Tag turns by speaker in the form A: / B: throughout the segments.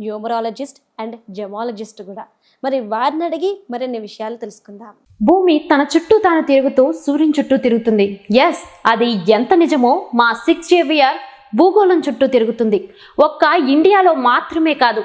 A: Numerologist and gemmologist కూడా. మరి వారిని అడిగి మరిన్ని విషయాలు తెలుసుకుందాం.
B: భూమి తన చుట్టూ తాను తిరుగుతూ సూర్యుని చుట్టూ తిరుగుతుంది. ఎస్ అది ఎంత నిజమో మా సిక్స్ జేవియర్ భూగోళం చుట్టూ తిరుగుతుంది. ఒక్క ఇండియాలో మాత్రమే కాదు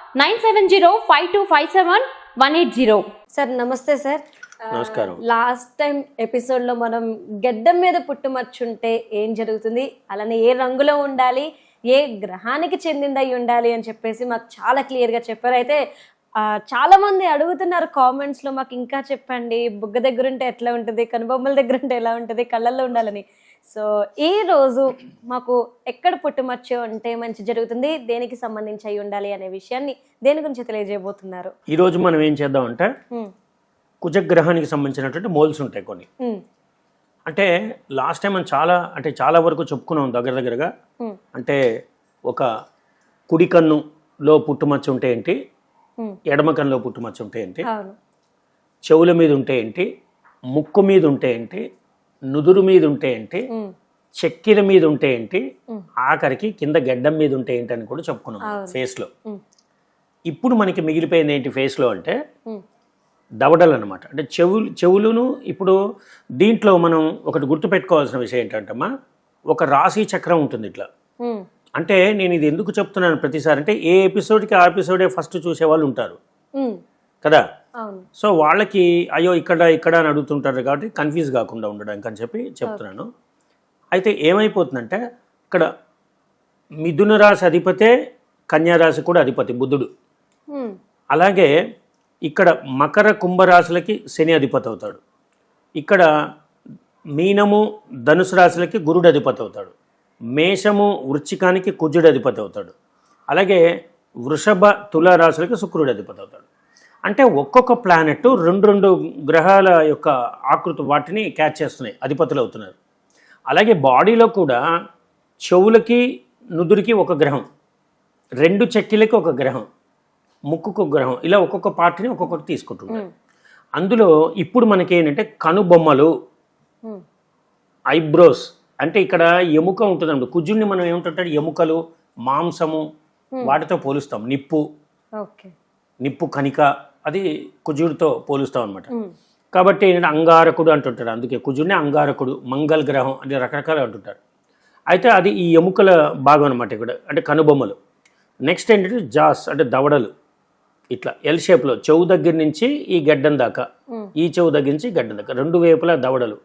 B: nine seven zero five two five seven one eight zero.
A: Sir నమస్తే సార్.
C: నమస్కారం.
A: లాస్ట్ టైం ఎపిసోడ్లో మనం గడ్డం మీద పుట్టుమచ్చుంటే ఏం జరుగుతుంది? అలానే ఏ రంగులో ఉండాలి? ఏ గ్రహానికి చెందిందై ఉండాలి అని చెప్పేసి మాకు చాలా క్లియర్గా చెప్పారు. అయితే చాలా మంది అడుగుతున్నారు కామెంట్స్లో మాకు ఇంకా చెప్పండి. బుగ్గ దగ్గర ఉంటే ఎట్లా ఉంటుంది? కనుబొమ్మల దగ్గర ఉంటే ఎలా ఉంటుంది? కళ్ళల్లో ఉండాలని. సో ఈ రోజు మాకు ఎక్కడ పుట్టుమచ్చు ఉంటే మంచి జరుగుతుంది దేనికి సంబంధించి అయి ఉండాలి అనే విషయాన్ని దేని గురించి తెలియజేయబోతున్నారు
C: ఈరోజు మనం ఏం చేద్దామంటే
A: హ్మ్.
C: కుజగ్రహానికి సంబంధించినటువంటి మోల్స్ ఉంటాయి కొన్ని. అంటే లాస్ట్ టైం మనం చాలా అంటే చాలా వరకు చెప్పుకున్నాం దగ్గర దగ్గరగా. అంటే ఒక కుడి కన్నులో పుట్టుమచ్చ ఉంటే ఏంటి. ఎడమ కన్నులో పుట్టుమచ్చ ఉంటే ఏంటి చెవుల మీద ఉంటే ఏంటి ముక్కు మీద ఉంటే ఏంటి నుదురు మీద ఉంటే ఏంటి. చెక్కిల మీద ఉంటే ఏంటి. ఆఖరికి కింద గడ్డం మీద ఉంటే ఏంటి అని కూడా చెప్పుకున్నాం. ఫేస్లో. ఇప్పుడు మనకి మిగిలిపోయింది ఏంటి ఫేస్లో అంటే. దవడలు అనమాట అంటే చెవులు చెవులను ఇప్పుడు దీంట్లో మనం ఒకటి గుర్తుపెట్టుకోవాల్సిన విషయం ఏంటంటమ్మా ఒక రాశి చక్రం ఉంటుంది ఇట్లా. అంటే నేను ఇది ఎందుకు చెప్తున్నాను ప్రతిసారి అంటే ఏ ఎపిసోడ్కి ఆ ఎపిసోడే ఫస్ట్ చూసే వాళ్ళు ఉంటారు. కదా? సో వాళ్ళకి అయ్యో ఇక్కడ ఇక్కడ అని అడుగుతుంటారు కాబట్టి కన్ఫ్యూజ్ కాకుండా ఉండడానికి అని చెప్పి చెప్తున్నాను. అయితే ఏమైపోతుందంటే ఇక్కడ మిథున రాశి అధిపతే కన్యా రాశి కూడా అధిపతి బుద్ధుడు. అలాగే ఇక్కడ మకర కుంభరాశులకి శని అధిపతి అవుతాడు. ఇక్కడ మీనము ధనుసు రాశులకి గురుడు అధిపతి అవుతాడు. మేషము వృచ్చికానికి కుజుడు అధిపతి అవుతాడు. అలాగే వృషభ తుల రాశులకి శుక్రుడు అధిపతి అవుతాడు. అంటే ఒక్కొక్క ప్లానెట్ రెండు రెండు గ్రహాల యొక్క ఆకృతి వాటిని క్యాచ్ చేస్తున్నాయి అధిపతులు అవుతున్నారు. అలాగే బాడీలో కూడా చెవులకి నుదురికి ఒక గ్రహం రెండు చెక్కిలకి ఒక గ్రహం ముక్కుకు ఒక గ్రహం ఇలా ఒక్కొక్క పార్ట్ని ఒక్కొక్కటి తీసుకుంటున్నారు. అందులో ఇప్పుడు మనకి ఏంటంటే కనుబొమ్మలు. ఐబ్రోస్ అంటే ఇక్కడ ఎముక ఉంటుందండి. కుజుడిని మనం ఏమిటంటే? ఎముకలు మాంసము వాటితో పోలుస్తాం. నిప్పు
A: ఓకే.
C: నిప్పు కణిక అది కుజుడితో పోలుస్తాం అనమాట. కాబట్టి ఏంటంటే అంగారకుడు అంటుంటారు అందుకే కుజుడిని అంగారకుడు మంగళ గ్రహం అని రకరకాలు అంటుంటారు. అయితే అది ఈ ఎముకల భాగం అనమాట ఇక్కడ అంటే కనుబొమ్మలు. నెక్స్ట్ ఏంటంటే జాస్ అంటే దవడలు. ఇట్లా ఎల్ షేప్లో చెవు దగ్గర నుంచి ఈ గడ్డం దాకా. ఈ చెవు దగ్గర నుంచి గడ్డం దాకా. రెండు వైపులా దవడలు.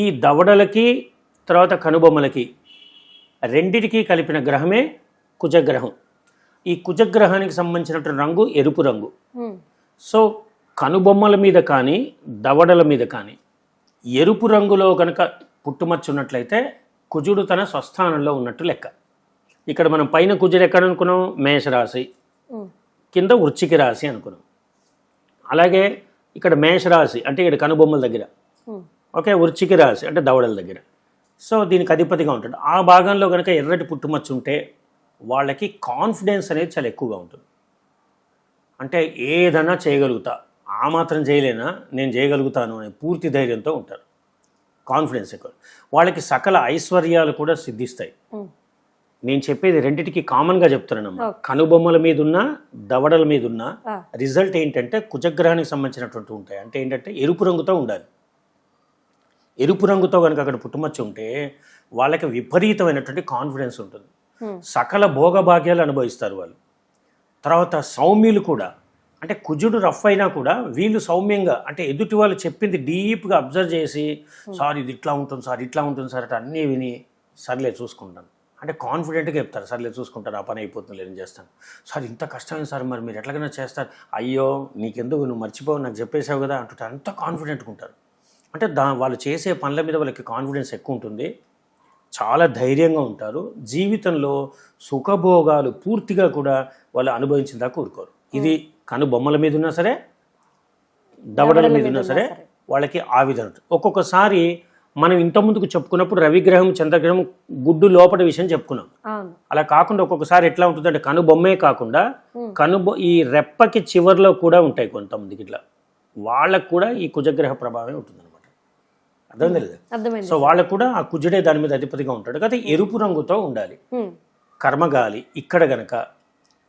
C: ఈ దవడలకి తర్వాత కనుబొమ్మలకి రెండిటికి కలిపిన గ్రహమే కుజగ్రహం. ఈ కుజగ్రహానికి సంబంధించినటువంటి రంగు ఎరుపు రంగు. సో కనుబొమ్మల మీద కానీ దవడల మీద కానీ ఎరుపు రంగులో కనుక పుట్టుమచ్చున్నట్లయితే కుజుడు తన స్వస్థానంలో ఉన్నట్టు లెక్క. ఇక్కడ మనం పైన కుజుడు ఎక్కడ అనుకున్నాం? మేషరాశి. కింద వృచ్చిక రాశి అనుకున్నాం. అలాగే ఇక్కడ మేషరాశి అంటే ఇక్కడ కనుబొమ్మల దగ్గర. ఓకే వృచ్చిక రాశి అంటే దవడల దగ్గర. సో దీనికి అధిపతిగా ఉంటాడు. ఆ భాగంలో కనుక ఎర్రటి పుట్టుమచ్చు ఉంటే వాళ్ళకి కాన్ఫిడెన్స్ అనేది చాలా ఎక్కువగా ఉంటుంది. అంటే ఏదైనా చేయగలుగుతా. ఆ మాత్రం చేయలేనా? నేను చేయగలుగుతాను అనే పూర్తి ధైర్యంతో ఉంటారు. కాన్ఫిడెన్స్ ఎక్కువ. వాళ్ళకి సకల ఐశ్వర్యాలు కూడా సిద్ధిస్తాయి. నేను చెప్పేది రెండిటికి కామన్గా చెప్తున్నానమ్మా. కనుబొమ్మల మీద ఉన్న దవడల మీద ఉన్న. రిజల్ట్ ఏంటంటే కుజగ్రహానికి సంబంధించినటువంటి ఉంటాయి. అంటే ఏంటంటే ఎరుపు రంగుతో ఉండాలి. ఎరుపు రంగుతో కనుక అక్కడ పుట్టుమచ్చ ఉంటే వాళ్ళకి విపరీతమైనటువంటి కాన్ఫిడెన్స్ ఉంటుంది. సకల భోగభాగ్యాలు అనుభవిస్తారు వాళ్ళు. తర్వాత సౌమ్యులు కూడా. అంటే కుజుడు రఫ్ అయినా కూడా వీళ్ళు సౌమ్యంగా అంటే ఎదుటి వాళ్ళు చెప్పింది డీప్గా అబ్జర్వ్ చేసి సార్ ఇది ఇట్లా ఉంటుంది సార్ ఇట్లా ఉంటుంది సార్ అంటే అన్నీ విని సర్లే చూసుకుంటాను. అంటే కాన్ఫిడెంట్గా చెప్తారు సర్లే చూసుకుంటారు ఆ పని అయిపోతుంది నేను చేస్తాను. సార్ ఇంత కష్టమైన సార్ మరి మీరు ఎట్లాగైనా చేస్తారు. అయ్యో నీకెందుకు నువ్వు మర్చిపోవు నాకు చెప్పేసావు కదా అంటుంటారు. అంత కాన్ఫిడెంట్గా ఉంటారు. అంటే దా వాళ్ళు చేసే పనుల మీద వాళ్ళకి కాన్ఫిడెన్స్ ఎక్కువ ఉంటుంది. చాలా ధైర్యంగా ఉంటారు. జీవితంలో సుఖభోగాలు పూర్తిగా కూడా వాళ్ళు అనుభవించిన దాకా ఊరుకోరు. ఇది కను బొమ్మల మీద ఉన్నా సరే దవడల మీద ఉన్నా సరే వాళ్ళకి ఆ విధంగా ఉంటుంది. ఒక్కొక్కసారి మనం ఇంత ముందుకు చెప్పుకున్నప్పుడు రవిగ్రహం చంద్రగ్రహం గుడ్డు లోపల విషయం చెప్పుకున్నాం. అలా కాకుండా ఒక్కొక్కసారి ఎట్లా ఉంటుందంటే కను బొమ్మే కాకుండా కను బొ- ఈ రెప్పకి చివర్లో కూడా ఉంటాయి కొంతమందికి ఇట్లా. వాళ్ళకు కూడా ఈ కుజగ్రహ ప్రభావం ఉంటుంది అర్థమైంది? సో వాళ్ళకు కూడా ఆ కుజుడే దాని మీద అధిపతిగా ఉంటాడు. కాబట్టి ఎరుపు రంగుతో ఉండాలి. కర్మగాలి ఇక్కడ గనక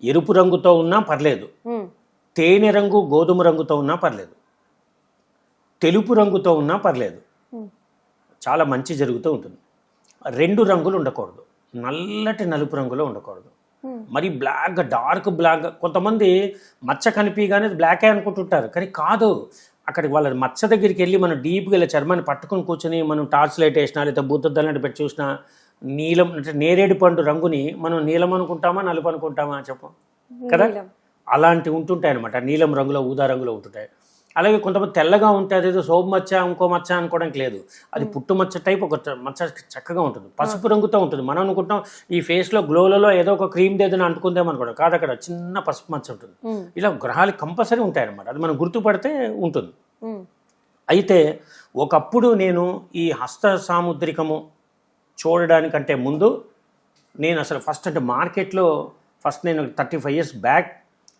C: ఎరుపు రంగుతో ఉన్నా పర్లేదు. తేనె రంగు గోధుమ రంగుతో ఉన్నా పర్లేదు. తెలుపు రంగుతో ఉన్నా పర్లేదు. చాలా మంచి జరుగుతూ ఉంటుంది. రెండు రంగులు ఉండకూడదు. నల్లటి నలుపు రంగులో ఉండకూడదు. మరి బ్లాక్ డార్క్ బ్లాక్ కొంతమంది మచ్చ కనిపించగానే బ్లాకే అనుకుంటుంటారు. కానీ కాదు. అక్కడికి వాళ్ళ మచ్చ దగ్గరికి వెళ్ళి మనం డీప్గా ఇలా చర్మాన్ని పట్టుకొని కూర్చొని మనం టార్చ్ లైట్ వేసినా లేదా బూతద్దం లాంటి పెట్టి చూసినా నీలం అంటే నేరేడు పండు రంగుని మనం నీలం అనుకుంటామా నలుపు అనుకుంటామా చెప్పు. కదా. అలాంటివి ఉంటుంటాయి అనమాట నీలం రంగులో ఊదా రంగులో ఉంటుంటాయి. అలాగే కొంతమంది తెల్లగా ఉంటే అదేదో సోపు మచ్చ ఇంకో మచ్చ అనుకోవడానికి లేదు. అది పుట్టు మచ్చ టైప్ ఒక మచ్చ చక్కగా ఉంటుంది. పసుపు రంగుతో ఉంటుంది. మనం అనుకుంటాం ఈ ఫేస్లో గ్లోలలో ఏదో ఒక క్రీమ్ ఏదైనా అంటుకుందాం అనుకోవడం కాదు అక్కడ చిన్న పసుపు మచ్చ ఉంటుంది.
A: ఉమ్,
C: ఇలా గ్రహాలు కంపల్సరీ ఉంటాయి అనమాట అది మనం గుర్తుపడితే ఉంటుంది. అయితే ఒకప్పుడు నేను ఈ హస్త సాముద్రికము చూడడానికంటే ముందు నేను అసలు ఫస్ట్ అంటే మార్కెట్లో ఫస్ట్ నేను థర్టీ ఫైవ్ ఇయర్స్ బ్యాక్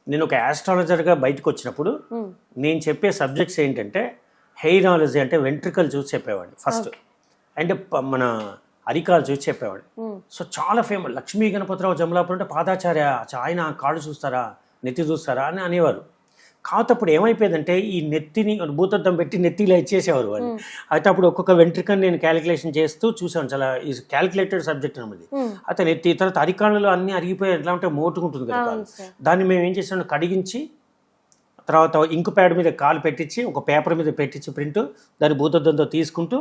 C: నేను ఒక ఆస్ట్రాలజర్గా బయటకు వచ్చినప్పుడు
A: ఉమ్,
C: నేను చెప్పే సబ్జెక్ట్స్ ఏంటంటే హెయిరాలజీ అంటే వెంట్రికల్ చూసి చెప్పేవాడిని ఫస్ట్. అంటే ప- మన అరికాలు చూసి చెప్పేవాడిని.
A: ఉమ్,
C: సో చాలా ఫేమస్ లక్ష్మీ గణపతిరావు జమలాపురం అంటే పాదాచార్య ఆయన కాళ్ళు చూస్తారా నెత్తి చూస్తారా అని అనేవారు. కాకపోతే అప్పుడు ఏమైపోయిందంటే ఈ నెత్తిని భూతద్దం పెట్టి నెత్తిలో ఇచ్చేసేవారు వాళ్ళు. అయితే అప్పుడు ఒక్కొక్క వెంట్రికని నేను క్యాలిక్యులేషన్ చేస్తూ చూసాను చాలా ఈ క్యాలిక్యులేటెడ్ సబ్జెక్ట్ అన్నది
A: ఉమ్.
C: అయితే నెత్తి తర్వాత అరికాళ్ళలో అన్ని అరిగిపోయి ఎట్లా ఉంటే మోటుకుంటుంది కదా దాన్ని మేము ఏం చేసాం కడిగించి తర్వాత ఇంకు ప్యాడ్ మీద కాలు పెట్టించి ఒక పేపర్ మీద పెట్టించి ప్రింట్ దాన్ని భూతద్దంతో తీసుకుంటూ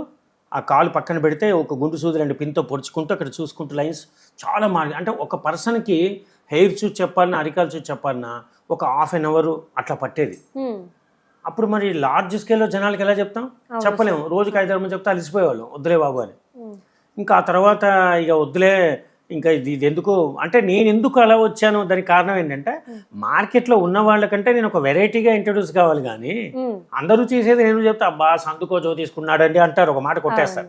C: ఆ కాలు పక్కన పెడితే ఒక గుండు సూది రెండు పిన్తో పొడుచుకుంటూ అక్కడ చూసుకుంటూ లైన్స్ చాలా మారి అంటే ఒక పర్సన్కి హెయిర్ చూసి చెప్పాలన్నా అరికాలు చూసి చెప్పాలన్నా ఒక హాఫ్ అన్ అవర్ అట్లా పట్టేది. అప్పుడు మరి లార్జ్ స్కేల్లో జనాలకి ఎలా చెప్తాం? చెప్పలేము. రోజుకి ఐదు మంది చెప్తే అలసిపోయేవాళ్ళు. వద్దులే బాబు అని. ఇంకా ఆ తర్వాత ఇక వద్దులే ఇంకా ఇది ఇది ఎందుకు? అంటే నేను ఎందుకు అలా వచ్చాను? దానికి కారణం ఏంటంటే మార్కెట్లో ఉన్న వాళ్ళకంటే నేను ఒక వెరైటీగా ఇంట్రడ్యూస్ కావాలి కానీ అందరూ చేసేది నేను చెప్తా అబ్బా సందుకో జో తీసుకున్నాడండి అంటారు. ఒక మాట కొట్టేస్తారు.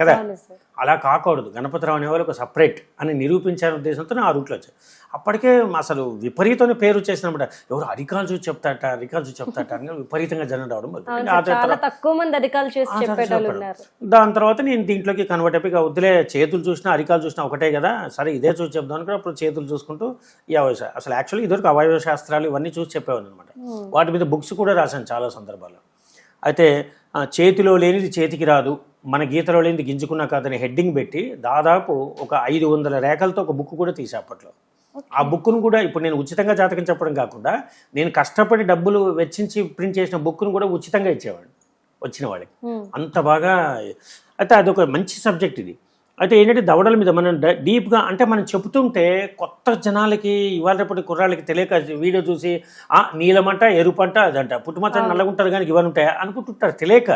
C: కదా? అలా కాకూడదు. గణపతిరావు అనేవాళ్ళు ఒక సపరేట్ అని నిరూపించాలనే ఉద్దేశంతో ఆ రూట్లో వచ్చాను అప్పటికే అసలు విపరీతమైన పేరు వచ్చేసినమాట ఎవరు అరికాలు చూసి చెప్తాట అరికాలు చూసి చెప్తాట అని విపరీతంగా జనం రావడం
A: తక్కువ మంది అధికారులు చేసి
C: దాని తర్వాత నేను దీంట్లోకి కన్వర్ట్ అయిపోయి వద్దులే చేతులు చూసినా అరికాలు చూసినా ఒకటే కదా సరే ఇదే చూసి చెప్దాం అనుకుని అప్పుడు చేతులు చూసుకుంటూ ఈ అవయవ అసలు యాక్చువల్లీ ఇదివరకు అవయవ శాస్త్రాలు ఇవన్నీ చూసి చెప్పేవాడు అనమాట వాటి మీద బుక్స్ కూడా రాశాను చాలా సందర్భాల్లో. అయితే చేతిలో లేనిది చేతికి రాదు మన గీతలో లేనిది గింజుకున్నా కాదని హెడ్డింగ్ పెట్టి దాదాపు ఒక ఐదు వందల రేఖలతో ఒక బుక్ కూడా తీసా అప్పట్లో. ఆ బుక్ను కూడా ఇప్పుడు నేను ఉచితంగా జాతకం చెప్పడం కాకుండా నేను కష్టపడి డబ్బులు వెచ్చించి ప్రింట్ చేసిన బుక్ను కూడా ఉచితంగా ఇచ్చేవాడిని వచ్చిన వాళ్ళకి
A: ఉమ్,
C: అంత బాగా అయితే అదొక మంచి సబ్జెక్ట్ ఇది. అయితే ఏంటంటే దవడల మీద మనం డీప్గా అంటే మనం చెబుతుంటే కొత్త జనాలకి ఇవాళ రేపటి కుర్రాళ్ళకి తెలియక వీడియో చూసి ఆ నీలమంట ఎరుపంట అదంట. పుట్టుమచ్చ నల్లగుంటారు కానీ ఇవన్నీ ఉంటాయి? అనుకుంటుంటారు తెలియక.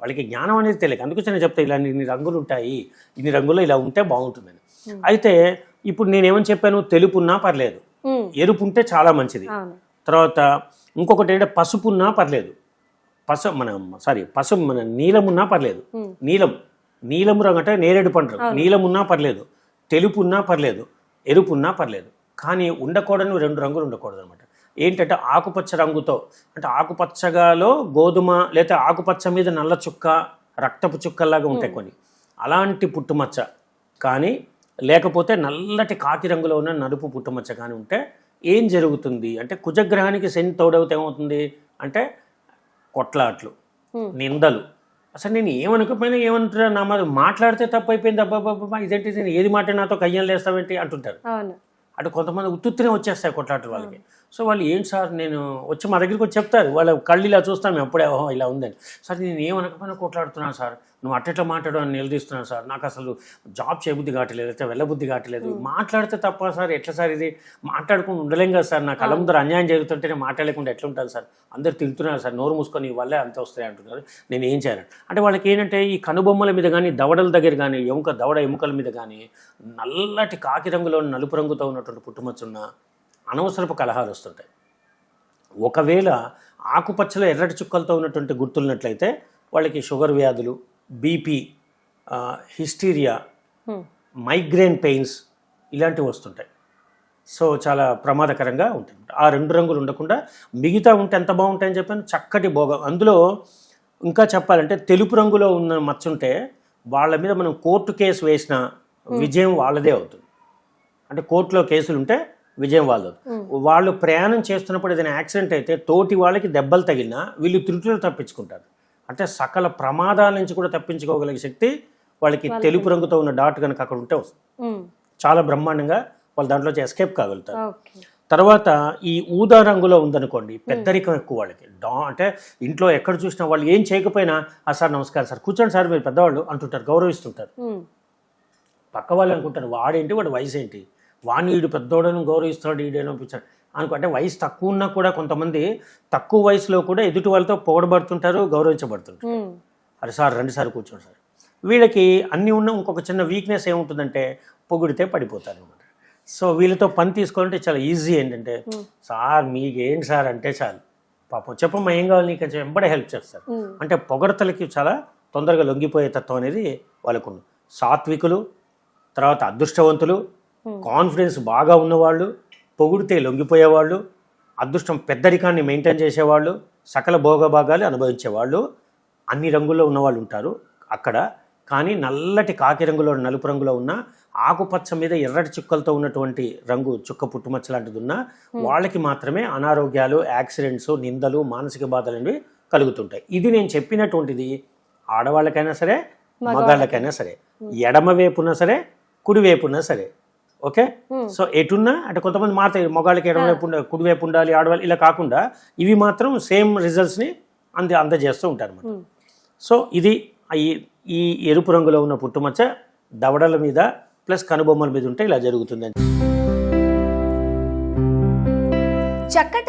C: వాళ్ళకి జ్ఞానం అనేది తెలియక. అందుకోసం నేను చెప్తా ఇలా ఇన్ని రంగులు ఉంటాయి. ఇన్ని రంగుల్లో ఇలా ఉంటే బాగుంటుందని. అయితే ఇప్పుడు నేనేమని చెప్పాను? తెలుపున్నా పర్లేదు.
A: ఉమ్,
C: ఎరుపు ఉంటే చాలా మంచిది. తర్వాత ఇంకొకటి ఏంటంటే పసుపు ఉన్నా పర్లేదు. పసు మన సారీ పసుపు మన నీలం ఉన్నా పర్లేదు నీలం. నీలం రంగు అంటే నేరేడు పండు. నీలం ఉన్నా పర్లేదు. తెలుపు ఉన్నా పర్లేదు. ఎరుపు ఉన్నా పర్లేదు. కానీ ఉండకూడని రెండు రంగులు ఉండకూడదు అనమాట ఏంటంటే ఆకుపచ్చ రంగుతో అంటే ఆకుపచ్చగాలో గోధుమ లేదా ఆకుపచ్చ మీద నల్ల చుక్క రక్తపు చుక్కల్లాగా ఉంటాయి కొన్ని. అలాంటి పుట్టుమచ్చ. కానీ లేకపోతే నల్లటి కాకి రంగులో ఉన్న నలుపు పుట్టుమచ్చ కానీ ఉంటే ఏం జరుగుతుంది? అంటే కుజగ్రహానికి శని తోడవుతే ఏమవుతుంది? అంటే కొట్లాట్లు. నిందలు. అసలు నేను ఏమనుకోపోయినా ఏమంటున్నా నా మీద మాట్లాడితే తప్పు అయిపోయింది అబ్బా అబ్బా, అబ్బా ఇదేంటి ఇది? ఏది మాట నాతో కయ్యం లేస్తావేంటి? అంటుంటారు. అటు కొంతమంది ఉత్తుత్తునే వచ్చేస్తాయి కొట్లాటలు వాళ్ళకి. సో వాళ్ళు ఏంటి సార్ నేను వచ్చి మా దగ్గరికి వచ్చి చెప్తారు. వాళ్ళ కళ్ళు ఇలా చూస్తాను మేము అప్పుడే ఓహో ఇలా ఉందని. సార్ నేను ఏమనకపోయినా కొట్లాడుతున్నాను సార్. నువ్వు అట్టెట్లా మాట్లాడు అని నిలదీస్తున్నాను సార్. నాకు అసలు జాబ్ చేయబుద్ధి కావట్లేదు అయితే వెళ్ళబుద్ధి కావట్లేదు. మాట్లాడితే తప్ప సార్ ఎట్లా సార్ ఇది? మాట్లాడుకుని ఉండలేం కదా సార్. నా కళ్ళ ముందర అన్యాయం జరుగుతుంటే నేను మాట్లాడలేకుండా ఎట్లా ఉంటాను సార్? అందరు తింటున్నారు సార్. నోరు మూసుకొని వల్లే అంత వస్తాయి అంటున్నారు. నేను ఏం చేయాలి అంటే వాళ్ళకి ఏంటంటే ఈ కనుబొమ్మల మీద కానీ దవడల దగ్గర కానీ ఎముక దవడ ఎముకల మీద కానీ నల్లటి కాకి రంగులో నలుపు రంగుతో ఉన్నటువంటి పుట్టుమచ్చున్న అనవసరపు కలహాలు వస్తుంటాయి. ఒకవేళ ఆకుపచ్చలో ఎర్రటి చుక్కలతో ఉన్నటువంటి గుర్తున్నట్లయితే వాళ్ళకి షుగర్ వ్యాధులు బీపీ హిస్టీరియా. మైగ్రేన్ పెయిన్స్ ఇలాంటివి వస్తుంటాయి. సో చాలా ప్రమాదకరంగా ఉంటుంది. ఆ రెండు రంగులు ఉండకుండా మిగతా ఉంటే ఎంత బాగుంటాయని చెప్పాను? చక్కటి భోగం. అందులో ఇంకా చెప్పాలంటే తెలుపు రంగులో ఉన్న మచ్చ ఉంటే వాళ్ళ మీద మనం కోర్టు కేసు వేసిన విజయం వాళ్ళదే అవుతుంది. అంటే కోర్టులో కేసులు ఉంటే విజయం వాళ్ళది వాళ్ళు ప్రయాణం చేస్తున్నప్పుడు ఏదైనా యాక్సిడెంట్ అయితే తోటి వాళ్ళకి దెబ్బలు తగిలినా వీళ్ళు త్రుటిలో తప్పించుకుంటారు. అంటే సకల ప్రమాదాల నుంచి కూడా తప్పించుకోగలిగే శక్తి వాళ్ళకి తెలుపు రంగుతో ఉన్న డాట్ కనుక అక్కడ ఉంటే వస్తుంది. చాలా బ్రహ్మాండంగా వాళ్ళు దాంట్లో ఎస్కేప్ కాగలుగుతారు. తర్వాత ఈ ఊదా రంగులో ఉందనుకోండి పెద్దరికం ఎక్కువ వాళ్ళకి. డా అంటే ఇంట్లో ఎక్కడ చూసినా వాళ్ళు ఏం చేయకపోయినా ఆ సార్ నమస్కారం సార్ కూర్చోండి సార్ మీరు పెద్దవాళ్ళు అంటుంటారు గౌరవిస్తుంటారు. పక్క వాళ్ళు అనుకుంటారు వాడేంటి వాడు వయసు ఏంటి వాడిని వీడు పెద్దోడని గౌరవిస్తాడు వీడేనో పిచ్చాడు అనుకో అంటే వయసు తక్కువ ఉన్నా కూడా కొంతమంది తక్కువ వయసులో కూడా ఎదుటి వాళ్ళతో పొగడబడుతుంటారు గౌరవించబడుతుంటారు. అరే సార్ రండి సార్ కూర్చోండి సార్. వీళ్ళకి అన్నీ ఉన్న ఇంకొక చిన్న వీక్నెస్ ఏముంటుందంటే పొగిడితే పడిపోతారు అనమాట సో వీళ్ళతో పని తీసుకోవాలంటే చాలా ఈజీ ఏంటంటే సార్ మీకు ఏంటి సార్ అంటే చాలు. పాపం చెప్పమ్మా ఏం కావాలి నీకు? అని వెంబడే హెల్ప్ చేస్తారు. అంటే పొగడతలకి చాలా తొందరగా లొంగిపోయే తత్వం అనేది వాళ్ళకు సాత్వికులు తర్వాత అదృష్టవంతులు కాన్ఫిడెన్స్ బాగా ఉన్నవాళ్ళు పొగిడితే లొంగిపోయేవాళ్ళు అదృష్టం పెద్దరికాన్ని మెయింటైన్ చేసేవాళ్ళు సకల భోగభాగాలు అనుభవించేవాళ్ళు అన్ని రంగుల్లో ఉన్నవాళ్ళు ఉంటారు అక్కడ. కానీ నల్లటి కాకి రంగులో నలుపు రంగులో ఉన్న ఆకుపచ్చ మీద ఎర్రటి చుక్కలతో ఉన్నటువంటి రంగు చుక్క పుట్టుమచ్చ లాంటిది ఉన్న వాళ్ళకి మాత్రమే అనారోగ్యాలు యాక్సిడెంట్స్ నిందలు మానసిక బాధలు అనేవి కలుగుతుంటాయి. ఇది నేను చెప్పినటువంటిది ఆడవాళ్ళకైనా సరే మగాళ్ళకైనా సరే. ఎడమ వైపున్నా సరే కుడి సరే. ఓకే? సో ఎటున్నా అంటే కొంతమంది మారుతాయి. మగాళ్ళకి ఎడమ వైపు ఉండాలి ఆడవాళ్ళు ఇలా కాకుండా ఇవి మాత్రం సేమ్ రిజల్ట్స్ని అంద అందజేస్తూ ఉంటారు అన్నమాట
A: హ్మ్.
C: సో ఇది ఈ ఎరుపు రంగులో ఉన్న పుట్టుమచ్చ దవడల మీద ప్లస్ కనుబొమ్మల మీద ఉంటే ఇలా జరుగుతుంది
D: చక్కటి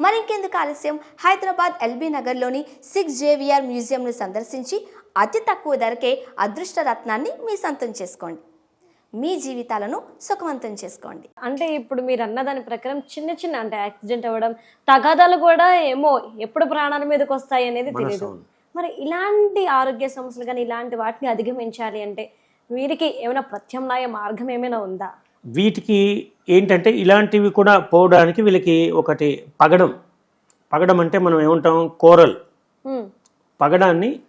D: మరింకెందుకు ఆలస్యం? హైదరాబాద్ ఎల్బీ నగర్లోని సిక్స్ జేవిఆర్ మ్యూజియంను సందర్శించి అతి తక్కువ ధరకే అదృష్ట రత్నాన్ని మీ సొంతం చేసుకోండి. మీ జీవితాలను సుఖవంతం చేసుకోండి.
A: అంటే ఇప్పుడు మీరు అన్న దాని ప్రకారం చిన్న చిన్న అంటే యాక్సిడెంట్ అవ్వడం తగాదాలు కూడా ఏమో ఎప్పుడు ప్రాణాల మీదకి వస్తాయి అనేది తెలియదు. మరి ఇలాంటి ఆరోగ్య సమస్యలు కానీ ఇలాంటి వాటిని అధిగమించాలి అంటే వీరికి ఏమైనా ప్రత్యామ్నాయ మార్గం ఏమైనా ఉందా?
C: వీటికి ఏంటంటే ఇలాంటివి కూడా పోవడానికి వీళ్ళకి ఒకటి పగడం. పగడం అంటే మనం ఏమంటాం? కోరల్. పగడాన్ని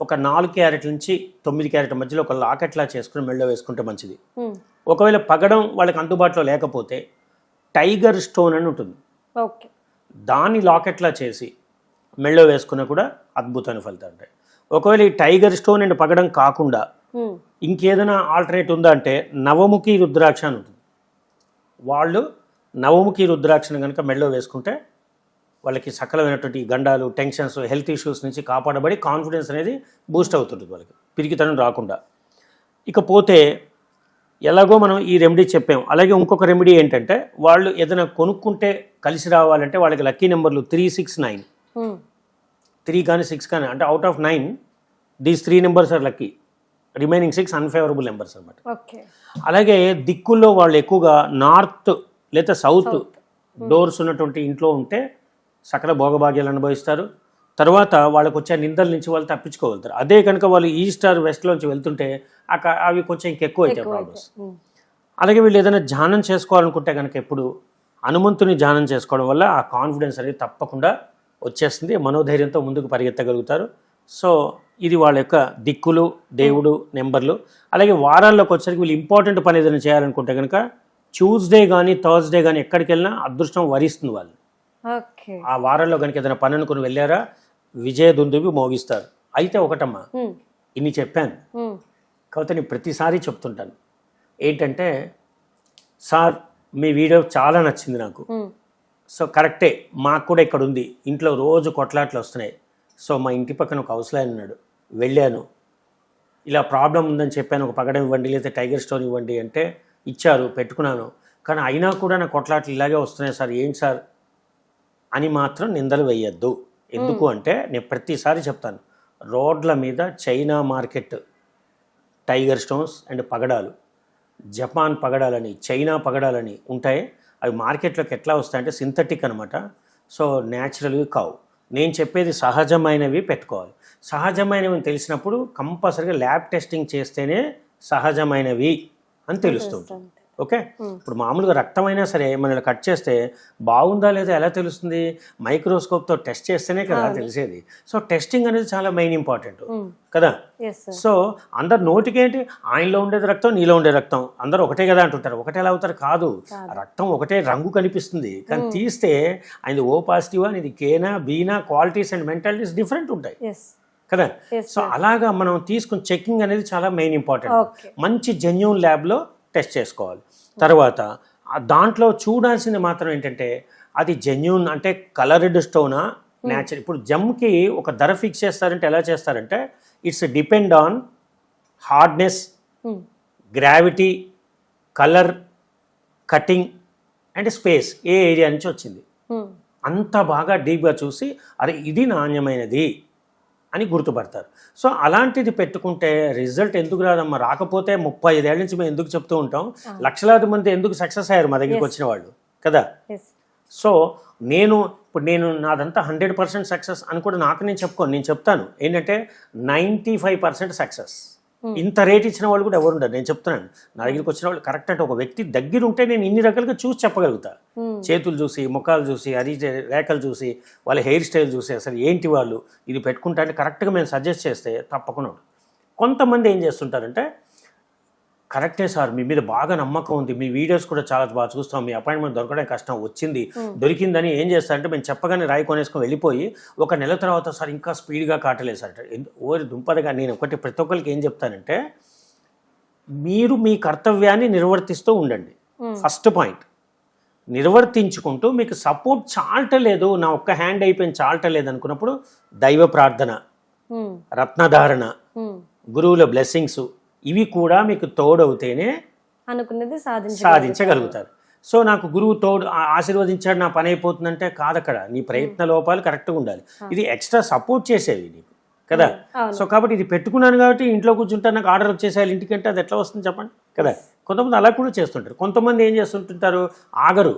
C: ఒక నాలుగు క్యారెట్ల నుంచి తొమ్మిది క్యారెట్ల మధ్యలో ఒక లాకెట్లా చేసుకుని మెళ్ళో వేసుకుంటే మంచిది. ఒకవేళ పగడం వాళ్ళకి అందుబాటులో లేకపోతే టైగర్ స్టోన్ అని ఉంటుంది.
A: ఓకే.
C: దాన్ని లాకెట్లా చేసి మెళ్ళో వేసుకున్నా కూడా అద్భుతమైన ఫలితాలు ఉంటాయి. ఒకవేళ ఈ టైగర్ స్టోన్ అండ్ పగడం కాకుండా. ఇంకేదైనా ఆల్టర్నేట్ ఉందా అంటే నవముఖి రుద్రాక్ష అని ఉంటుంది వాళ్ళు నవముఖి రుద్రాక్షను కనుక మెళ్ళో వేసుకుంటే వాళ్ళకి సకలమైనటువంటి గండాలు టెన్షన్స్ హెల్త్ ఇష్యూస్ నుంచి కాపాడబడి కాన్ఫిడెన్స్ అనేది బూస్ట్ అవుతుంటుంది వాళ్ళకి. పిరికితనం రాకుండా. ఇకపోతే ఎలాగో మనం ఈ రెమెడీ చెప్పాం. అలాగే ఇంకొక రెమెడీ ఏంటంటే వాళ్ళు ఏదైనా కొనుక్కుంటే కలిసి రావాలంటే వాళ్ళకి లక్కీ నెంబర్లు త్రీ సిక్స్ నైన్. త్రీ కానీ సిక్స్ కానీ అంటే out of nine. These three numbers are lucky. Remaining six unfavourable numbers అనమాట అలాగే దిక్కుల్లో వాళ్ళు ఎక్కువగా నార్త్ లేదా సౌత్ డోర్స్ ఉన్నటువంటి ఇంట్లో ఉంటే సకల భోగభాగ్యాలు అనుభవిస్తారు. తర్వాత వాళ్ళకు వచ్చే నిందల నుంచి వాళ్ళు తప్పించుకోగలుగుతారు. అదే కనుక వాళ్ళు ఈస్ట్ ఆర్ వెస్ట్లోంచి వెళ్తుంటే అక్క అవి కొంచెం ఇంకెక్కువ అవుతాయి ప్రాబ్లమ్స్. అలాగే వీళ్ళు ఏదైనా ధ్యానం చేసుకోవాలనుకుంటే కనుక ఎప్పుడు హనుమంతుని ధ్యానం చేసుకోవడం వల్ల ఆ కాన్ఫిడెన్స్ అనేది తప్పకుండా వచ్చేస్తుంది. మనోధైర్యంతో ముందుకు పరిగెత్తగలుగుతారు. సో ఇది వాళ్ళ యొక్క దిక్కులు దేవుడు నెంబర్లు. అలాగే వారాల్లోకి వచ్చరికి వీళ్ళు ఇంపార్టెంట్ పని ఏదైనా చేయాలనుకుంటే కనుక ట్యూస్డే కానీ థర్స్డే కానీ ఎక్కడికి వెళ్ళినా అదృష్టం వరిస్తుంది వాళ్ళు. ఆ వారాల్లో కనుక ఏదైనా పని అనుకుని వెళ్ళారా? విజయ దుందుబి మోగిస్తారు. అయితే ఒకటమ్మా ఇన్ని చెప్పాను. కాకపోతే నేను ప్రతిసారి చెప్తుంటాను. ఏంటంటే సార్ మీ వీడియో చాలా నచ్చింది నాకు. సో కరెక్టే మాకు కూడా ఇక్కడ ఉంది ఇంట్లో రోజు కొట్లాట్లు వస్తున్నాయి. సో మా ఇంటి పక్కన ఒక హౌస్ లైన్ ఉన్నాడు. వెళ్ళాను. ఇలా ప్రాబ్లం ఉందని చెప్పాను. ఒక పగడం ఇవ్వండి లేదా టైగర్ స్టోన్ ఇవ్వండి అంటే ఇచ్చారు పెట్టుకున్నాను. కానీ అయినా కూడా నా కొట్లాట్లు ఇలాగే వస్తున్నాయి సార్. ఏంటి సార్? అని మాత్రం నిందలు వేయద్దు. ఎందుకు అంటే నేను ప్రతిసారి చెప్తాను. రోడ్ల మీద China market tiger stones and పగడాలు Japan పగడాలని చైనా పగడాలని ఉంటాయి. అవి మార్కెట్లోకి ఎట్లా వస్తాయంటే సింథటిక్ అనమాట సో న్యాచురల్వి కావు. నేను చెప్పేది సహజమైనవి పెట్టుకోవాలి. సహజమైనవి అని తెలిసినప్పుడు కంపల్సరీగా ల్యాబ్ టెస్టింగ్ చేస్తేనే సహజమైనవి అని తెలుస్తుంది ఓకే. ఇప్పుడు మామూలుగా రక్తం అయినా సరే మనం కట్ చేస్తే బాగుందా లేదా ఎలా తెలుస్తుంది? మైక్రోస్కోప్తో టెస్ట్ చేస్తేనే కదా తెలిసేది. సో టెస్టింగ్ అనేది చాలా మెయిన్ ఇంపార్టెంట్. కదా? సో అందరు నోటికి ఏంటి ఆయనలో ఉండేది రక్తం నీలో ఉండే రక్తం. అందరూ ఒకటే కదా అంటుంటారు. ఒకటే ఎలా అవుతారు? కాదు. రక్తం ఒకటే రంగు కనిపిస్తుంది. కానీ తీస్తే ఆయన ఓ పాజిటివ్ అని ఇది కేనా బీనా క్వాలిటీస్ అండ్ మెంటాలిటీస్ డిఫరెంట్ ఉంటాయి. కదా? సో అలాగా మనం తీసుకుని చెకింగ్ అనేది చాలా మెయిన్ ఇంపార్టెంట్. మంచి జెన్యున్ ల్యాబ్లో టెస్ట్ చేసుకోవాలి. తర్వాత దాంట్లో చూడాల్సింది మాత్రం ఏంటంటే అది జెన్యున్ అంటే కలర్డ్ స్టోనా న్యాచురల్ ఇప్పుడు జమ్కి ఒక ధర ఫిక్స్ చేస్తారంటే ఎలా చేస్తారంటే it's depend on hardness gravity colour cutting and space A area నుంచి వచ్చింది. అంత బాగా డీప్గా చూసి అరే ఇది నాణ్యమైనది. అని గుర్తుపడతారు. సో అలాంటిది పెట్టుకుంటే రిజల్ట్ ఎందుకు రాదమ్మా? రాకపోతే ముప్పై ఐదేళ్ళ నుంచి మేము ఎందుకు చెప్తూ ఉంటాం? లక్షలాది మంది ఎందుకు సక్సెస్ అయ్యారు మా దగ్గరికి వచ్చిన వాళ్ళు? కదా? సో నేను ఇప్పుడు నేను నాదంతా హండ్రెడ్ పర్సెంట్ సక్సెస్ అని కూడా నాకు నేను చెప్పుకోను. నేను చెప్తాను. ఏంటంటే నైంటీ ఫైవ్ పర్సెంట్ సక్సెస్. ఇంత రేట్ ఇచ్చిన వాళ్ళు కూడా ఎవరు ఉండరు. నేను చెప్తున్నాను. నా దగ్గరికి వచ్చిన వాళ్ళు కరెక్ట్ అంటే ఒక వ్యక్తి దగ్గర ఉంటే నేను ఇన్ని రకాలుగా చూసి చెప్పగలుగుతా. చేతులు చూసి ముఖాలు చూసి అది రేఖలు చూసి వాళ్ళ హెయిర్ స్టైల్ చూసి అసలు ఏంటి వాళ్ళు? ఇది పెట్టుకుంటా అంటే కరెక్ట్గా మేము సజెస్ట్ చేస్తే తప్పకుండా. కొంతమంది ఏం చేస్తుంటారంటే కరెక్టే సార్ మీ మీద బాగా నమ్మకం ఉంది. మీ వీడియోస్ కూడా చాలా బాగా చూస్తాం. మీ అపాయింట్మెంట్ దొరకడం కష్టం వచ్చింది. దొరికిందని ఏం చేస్తారంటే మేము చెప్పగానే రాయి కొనేసుకొని వెళ్ళిపోయి ఒక నెల తర్వాత సార్ ఇంకా స్పీడ్గా కాటలేదు సార్. ఓరి దుంపదగా నేను ఒకటి ప్రతి ఒక్కరికి ఏం చెప్తానంటే మీరు మీ కర్తవ్యాన్ని నిర్వర్తిస్తూ ఉండండి. First point. నిర్వర్తించుకుంటూ మీకు సపోర్ట్ చాలటలేదు నా ఒక్క హ్యాండ్ అయిపోయింది చాలటలేదు అనుకున్నప్పుడు దైవ ప్రార్థన రత్నధారణ గురువుల బ్లెస్సింగ్స్ ఇవి కూడా మీకు తోడవుతేనే
A: అనుకున్నది సాధించ
C: సాధించగలుగుతారు. సో నాకు గురువు తోడు ఆశీర్వదించాడు నా పని అయిపోతుందంటే కాదక్కడ. నీ ప్రయత్న లోపాలు కరెక్ట్గా ఉండాలి. ఇది ఎక్స్ట్రా సపోర్ట్ చేసేవి నీకు కదా? సో కాబట్టి ఇది పెట్టుకున్నాను కాబట్టి ఇంట్లో కూర్చుంటే నాకు ఆర్డర్ వచ్చేసేయాలి ఇంటికంటే అది ఎట్లా వస్తుంది చెప్పండి కదా? కొంతమంది అలా కూడా చేస్తుంటారు. కొంతమంది ఏం చేస్తుంటుంటారు? ఆగరు.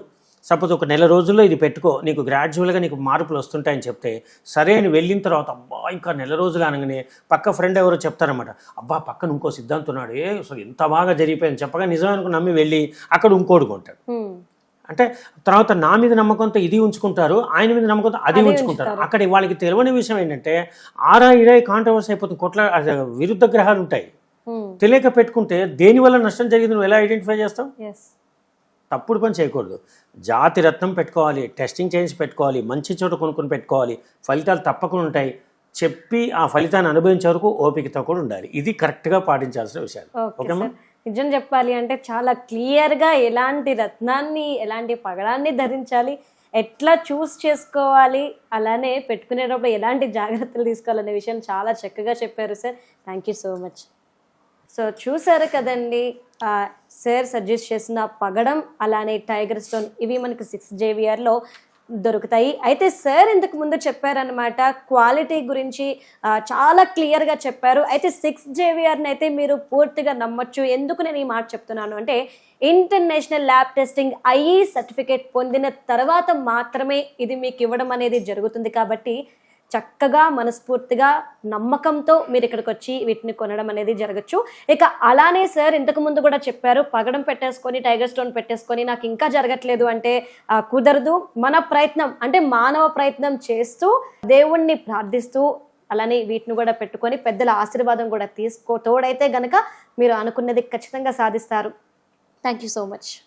C: సపోజ్ ఒక నెల రోజుల్లో ఇది పెట్టుకో నీకు గ్రాడ్యువల్గా నీకు మార్పులు వస్తుంటాయని చెప్తే సరే అని వెళ్ళిన తర్వాత అబ్బా ఇంకా నెల రోజులు అనగానే పక్క ఫ్రెండ్ ఎవరో చెప్తారన్నమాట. అబ్బా పక్కన ఇంకో సిద్ధాంతం ఉన్నాడు. ఏ అసలు ఎంత బాగా జరిగిపోయింది చెప్పగా నిజం అనుకుని నమ్మి వెళ్ళి అక్కడ ఇంకోటి కొంటాడు. అంటే తర్వాత నా మీద నమ్మకంతో ఇది ఉంచుకుంటారు ఆయన మీద నమ్మకంతో అది ఉంచుకుంటారు. అక్కడ వాళ్ళకి తెలియని విషయం ఏంటంటే ఆరా ఇరవై కాంట్రవర్సీ అయిపోతుంది కొట్ల విరుద్ధ గ్రహాలు ఉంటాయి. తెలియక పెట్టుకుంటే దేనివల్ల నష్టం జరిగింది నువ్వు ఎలా ఐడెంటిఫై చేస్తావు? తప్పుడు పని చేయకూడదు. జాతి రత్నం పెట్టుకోవాలి టెస్టింగ్ చేయించి పెట్టుకోవాలి మంచి చోట కొనుక్కొని పెట్టుకోవాలి ఫలితాలు తప్పకుండా ఉంటాయి చెప్పి ఆ ఫలితాన్ని అనుభవించే వరకు ఓపికతో కూడా ఉండాలి. ఇది కరెక్ట్గా పాటించాల్సిన విషయాలు.
A: ఓకే
C: ఓకేమ్మా
A: నిజం చెప్పాలి అంటే చాలా క్లియర్గా ఎలాంటి రత్నాన్ని ఎలాంటి పగడాన్ని ధరించాలి ఎట్లా చూస్ చేసుకోవాలి అలానే పెట్టుకునేటప్పుడు ఎలాంటి జాగ్రత్తలు తీసుకోవాలనే విషయం చాలా చక్కగా చెప్పారు sir. Thank you so much so చూసారు కదండి. సార్ సజెస్ట్ చేసిన పగడం అలానే టైగర్ స్టోన్ ఇవి మనకి సిక్స్ జేవిఆర్లో దొరుకుతాయి. అయితే సార్ ఇంతకు ముందు చెప్పారనమాట క్వాలిటీ గురించి చాలా క్లియర్గా చెప్పారు. అయితే సిక్స్ జేవిఆర్ని అయితే మీరు పూర్తిగా నమ్మొచ్చు. ఎందుకు నేను ఈ మాట చెప్తున్నాను అంటే international lab testing IE certificate పొందిన తర్వాత మాత్రమే ఇది మీకు ఇవ్వడం అనేది జరుగుతుంది కాబట్టి చక్కగా మనస్ఫూర్తిగా నమ్మకంతో మీరు ఇక్కడికి వచ్చి వీటిని కొనడం అనేది జరగచ్చు. ఇక అలానే సార్ ఇంతకు ముందు కూడా చెప్పారు పగడం పెట్టేసుకొని టైగర్ స్టోన్ పెట్టేసుకొని నాకు ఇంకా జరగట్లేదు అంటే కుదరదు. మన ప్రయత్నం అంటే మానవ ప్రయత్నం చేస్తూ దేవుణ్ణి ప్రార్థిస్తూ అలానే వీటిని కూడా పెట్టుకొని పెద్దల ఆశీర్వాదం కూడా తీసుకో తోడైతే గనక మీరు అనుకున్నది ఖచ్చితంగా సాధిస్తారు. Thank you so much